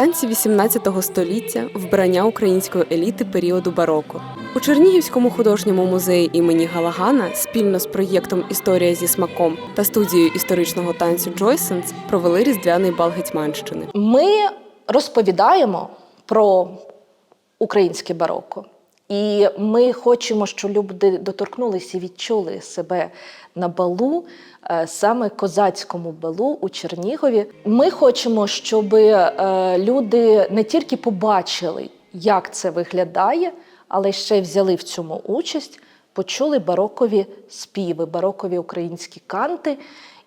танці 18 століття, вбрання української еліти періоду бароко. У Чернігівському художньому музеї імені Галагана спільно з проєктом Історія зі смаком та студією історичного танцю Джойсенс провели різдвяний бал Гетьманщини. Ми розповідаємо про українське бароко. І ми хочемо, щоб люди доторкнулися і відчули себе на балу, е, саме козацькому балу у Чернігові. Ми хочемо, щоб е, люди не тільки побачили, як це виглядає, але ще й взяли в цьому участь, почули барокові співи, барокові українські канти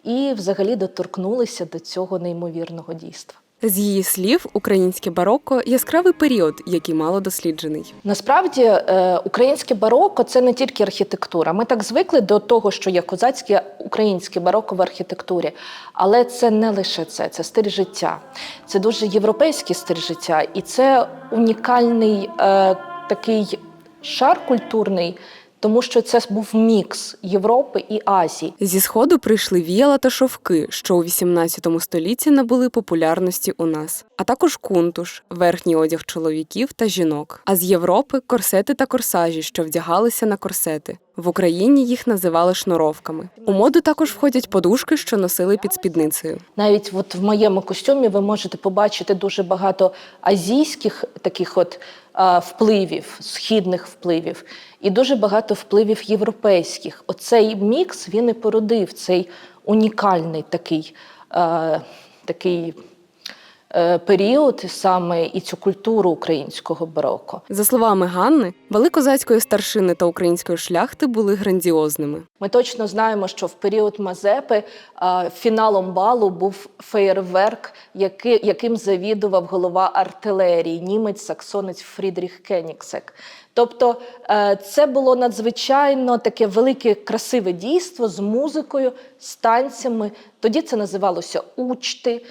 і взагалі доторкнулися до цього неймовірного дійства. З її слів, українське бароко яскравий період, який мало досліджений. Насправді е, українське бароко це не тільки архітектура. Ми так звикли до того, що є козацьке українське бароко в архітектурі, але це не лише це, це стиль життя. Це дуже європейський стиль життя, і це унікальний е, такий шар культурний, тому що це був мікс Європи і Азії. Зі сходу прийшли віяла та шовки, що у 18 столітті набули популярності у нас, а також кунтуш, верхній одяг чоловіків та жінок. А з Європи корсети та корсажі, що вдягалися на корсети. В Україні їх називали шнуровками. У моду також входять подушки, що носили під спідницею. Навіть от в моєму костюмі ви можете побачити дуже багато азійських таких от е, впливів, східних впливів, і дуже багато впливів європейських. Оцей мікс він і породив цей унікальний такий, е, такий період, саме і цю культуру українського бароко. За словами Ганни, великозацької старшини та української шляхти були грандіозними. Ми точно знаємо, що в період Мазепи фіналом балу був феєрверк, яким завідував голова артилерії, німець саксонець Фрідріх Кенігсек. Тобто е, це було надзвичайно таке велике красиве дійство з музикою, з танцями. Тоді це називалося учти.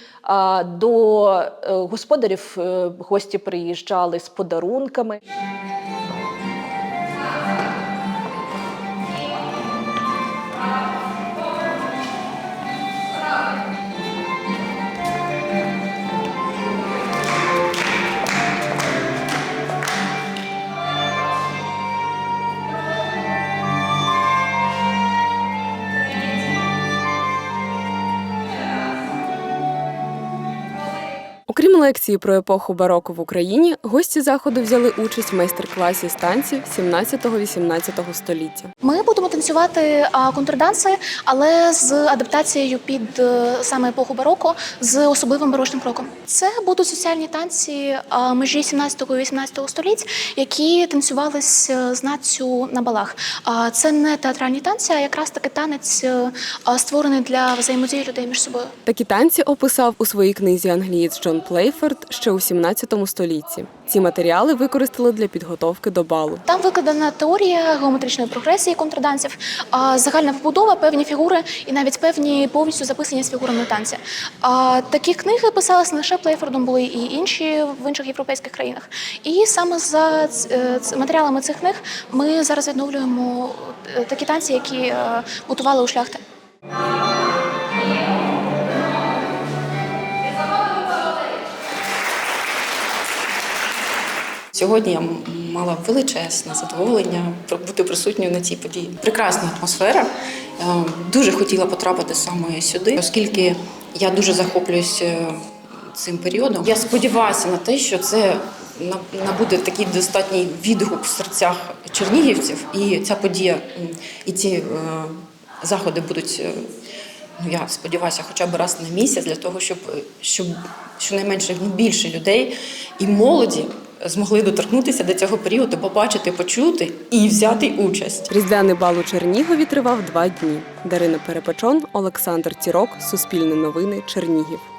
До е, господарів е, гості приїжджали з подарунками. Лекції про епоху бароко в Україні, гості заходу взяли участь в майстер-класі з танців 17-18 століття. Ми будемо танцювати контрданси, але з адаптацією під е, саме епоху бароко з особливим барочним кроком. Це будуть соціальні танці межі 17 і 18 століть, які танцювались е, з нацю на балах. Це не театральні танці, а якраз таки танець е, створений для взаємодії людей між собою. Такі танці описав у своїй книзі англієць Джон Плейфорд ще у 17 столітті. Ці матеріали використали для підготовки до балу. Там викладена теорія геометричної прогресії контрдансів, загальна побудова, певні фігури і навіть певні повністю записані з фігурами танці. А, такі книги писалися не лише Плейфордом, були і інші в інших європейських країнах. І саме за е, матеріалами цих книг ми зараз відновлюємо е, такі танці, які е, готували у шляхти. Сьогодні я мала величезне задоволення бути присутньою на цій події. Прекрасна атмосфера. Е, Дуже хотіла потрапити саме сюди, оскільки я дуже захоплююся цим періодом. Я сподіваюся на те, що це набуде такий достатній відгук в серцях чернігівців, і ця подія і ці е, заходи будуть. е, Ну, я сподіваюся, хоча б раз на місяць для того, щоб, щоб щонайменше ну, більше людей і молоді змогли доторкнутися до цього періоду, побачити, почути і взяти участь. Різдвяний бал у Чернігові тривав два дні. Дарина Перепечон, Олександр Тірок, Суспільне новини, Чернігів.